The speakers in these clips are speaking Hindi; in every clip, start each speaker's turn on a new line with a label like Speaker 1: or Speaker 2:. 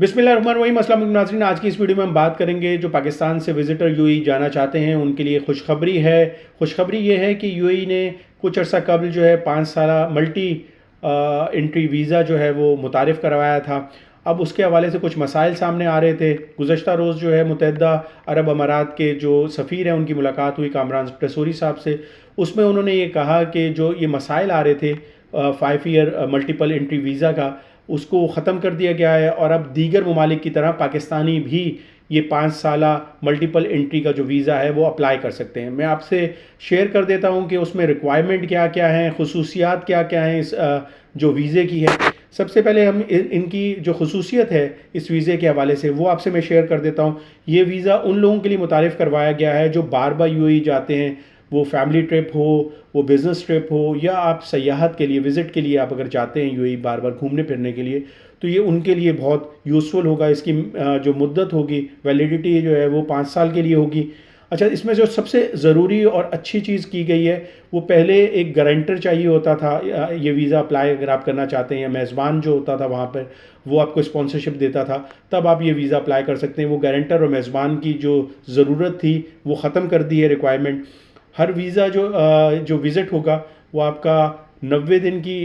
Speaker 1: अस्सलाम वालेकुम नाज़रीन, आज की इस वीडियो में हम बात करेंगे जो पाकिस्तान से विज़िटर यूएई जाना चाहते हैं, उनके लिए खुशखबरी है। खुशखबरी ये है कि यूएई ने कुछ अर्सा कबल जो है, पाँच साल मल्टी इंट्री वीज़ा जो है वो मुतारफ़ करवाया था। अब उसके हवाले से कुछ मसाइल सामने आ रहे थे। गुजशत रोज़ जो है मुतहदा अरब अमारात के जो सफ़ीर हैं, उनकी मुलाकात हुई कामरान टसूरी साहब से। उसमें उन्होंने ये कहा कि जो ये मसाइल आ रहे थे five year multiple entry visa का उसको ख़त्म कर दिया गया है और अब दीगर ममालिक की तरह पाकिस्तानी भी ये पाँच साल मल्टीपल एंट्री का जो वीज़ा है वो अप्लाई कर सकते हैं। मैं आपसे शेयर कर देता हूँ कि उसमें रिक्वायरमेंट क्या क्या हैं, खसूसियात क्या क्या हैं इस जो वीज़े की है। सबसे पहले हम इनकी जो खसूसियत है इस वीज़े के हवाले से, वो आपसे मैं शेयर कर देता हूँ। ये वीज़ा उन लोगों के लिए मुतारफ़ करवाया गया है जो बार बार यू जाते हैं वो फैमिली ट्रिप हो, वो बिज़नेस ट्रिप हो, या आप सयाहत के लिए विज़िट के लिए आप अगर जाते हैं यूएई बार बार घूमने फिरने के लिए तो ये उनके लिए बहुत यूज़फुल होगा। इसकी जो मुद्दत होगी वैलिडिटी जो है वो पाँच साल के लिए होगी। अच्छा इसमें जो सबसे ज़रूरी और अच्छी चीज़ की गई है, वो पहले एक गारंटर चाहिए होता था। ये वीज़ा अप्लाई अगर आप करना चाहते हैं या मेज़बान जो होता था वहाँ पर, वो आपको स्पॉन्सरशिप देता था, तब आप ये वीज़ा अप्लाई कर सकते हैं। वो गारंटर और मेज़बान की जो ज़रूरत थी, वो ख़त्म कर दी है रिक्वायरमेंट हर वीज़ा जो जो विज़िट होगा, वो आपका नब्बे दिन की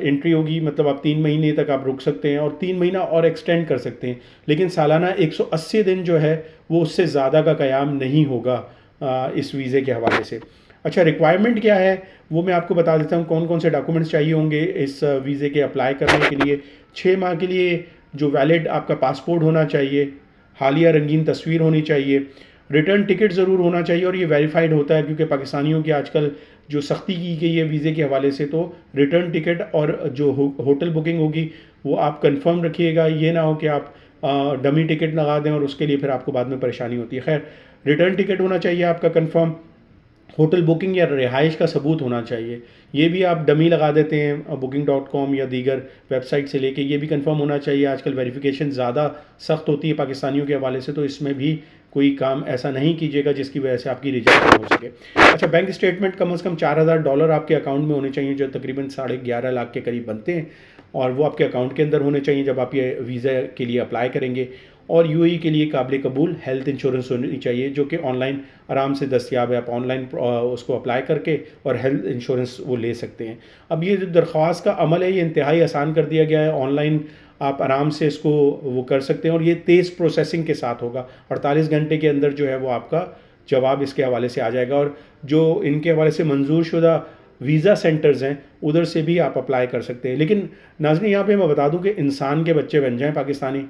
Speaker 1: एंट्री होगी मतलब आप तीन महीने तक आप रुक सकते हैं और तीन महीना और एक्सटेंड कर सकते हैं। लेकिन सालाना 180 दिन जो है, वो उससे ज़्यादा का क़याम नहीं होगा इस वीज़े के हवाले से। अच्छा रिक्वायरमेंट क्या है? वो मैं आपको बता देता हूँ कौन कौन से डॉक्यूमेंट्स चाहिए होंगे इस वीज़े के अप्लाई करने के लिए। छः माह के लिए जो वैलिड आपका पासपोर्ट होना चाहिए, हालिया रंगीन तस्वीर होनी चाहिए रिटर्न टिकट ज़रूर होना चाहिए और ये वेरीफाइड होता है क्योंकि पाकिस्तानियों की आजकल जो सख्ती की गई है वीज़े के हवाले से तो रिटर्न टिकट और जो हो, होटल बुकिंग होगी वो आप कंफर्म रखिएगा। ये ना हो कि आप डमी टिकट लगा दें और उसके लिए फिर आपको बाद में परेशानी होती है। खैर रिटर्न टिकट होना चाहिए आपका कंफर्म होटल बुकिंग या रिहाइश का सबूत होना चाहिए। ये भी आप डमी लगा देते हैं बुकिंग डॉट कॉम या दीगर वेबसाइट से लेके, ये भी कंफर्म होना चाहिए। आजकल वेरिफिकेशन ज़्यादा सख्त होती है पाकिस्तानियों के हवाले से तो इसमें भी कोई काम ऐसा नहीं कीजिएगा जिसकी वजह से आपकी रिजेक्शन हो सके। अच्छा बैंक स्टेटमेंट कम अज़ कम चार हज़ार डॉलर आपके अकाउंट में होने चाहिए, जो तकरीबन साढ़े ग्यारह लाख के करीब बनते हैं, और वो आपके अकाउंट के अंदर होने चाहिए जब आप ये वीज़ा के लिए अप्लाई करेंगे। और यू e के लिए काबिल कबूल हेल्थ इंश्योरेंस होनी चाहिए, जो कि ऑनलाइन आराम से दस्तियाब है। आप ऑनलाइन उसको अप्लाई करके और हेल्थ इंश्योरेंस वो ले सकते हैं। अब ये जो दरख्वास्त का अमल है, ये इंतहाई आसान कर दिया गया है। ऑनलाइन आप आराम से इसको वो कर सकते हैं और ये तेज़ प्रोसेसिंग के साथ होगा। अड़तालीस घंटे के अंदर जो है वो आपका जवाब इसके हवाले से आ जाएगा और जो इनके हवाले से मंजूर शुदा वीज़ा सेंटर्स हैं, उधर से भी आप अप्लाई कर सकते हैं। लेकिन नाजनी यहाँ पे मैं बता दूँ कि इंसान के बच्चे बन जाएँ पाकिस्तानी।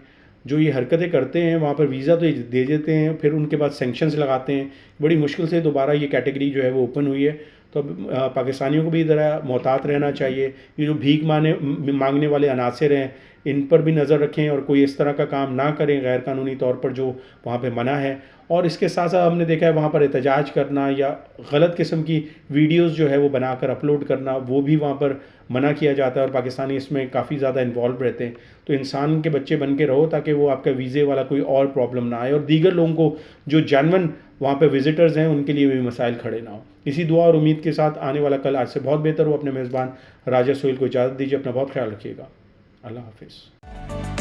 Speaker 1: जो ये हरकतें करते हैं, वहाँ पर वीज़ा तो दे देते हैं, फिर उनके बाद सेंक्शंस लगाते हैं। बड़ी मुश्किल से दोबारा ये कैटेगरी जो है वो ओपन हुई है। तो पाकिस्तानियों को भी ज़रा मोहतात रहना चाहिए। ये जो भीख माने मांगने वाले अनासर हैं, इन पर भी नज़र रखें और कोई इस तरह का काम ना करें गैर कानूनी तौर पर जो वहाँ पे मना है। और इसके साथ साथ हमने देखा है वहाँ पर एहतजाज करना या गलत किस्म की वीडियोस जो है वो बनाकर अपलोड करना, वो भी वहाँ पर मना किया जाता है और पाकिस्तानी इसमें काफ़ी ज़्यादा इन्वॉल्व रहते हैं। तो इंसान के बच्चे बन के रहो ताकि वो आपका वीज़े वाला कोई और प्रॉब्लम ना आए। और दीगर लोगों को जो जानवन वहाँ पर विज़िटर्स हैं, उनके लिए भी मसाइल खड़े ना हो। इसी दुआ और उम्मीद के साथ आने वाला कल आज से बहुत बेहतर हो। अपने मेज़बान राजा सोहेल को इजाज़त दीजिए, अपना बहुत ख्याल रखिएगा। अल्लाह हाफिज़।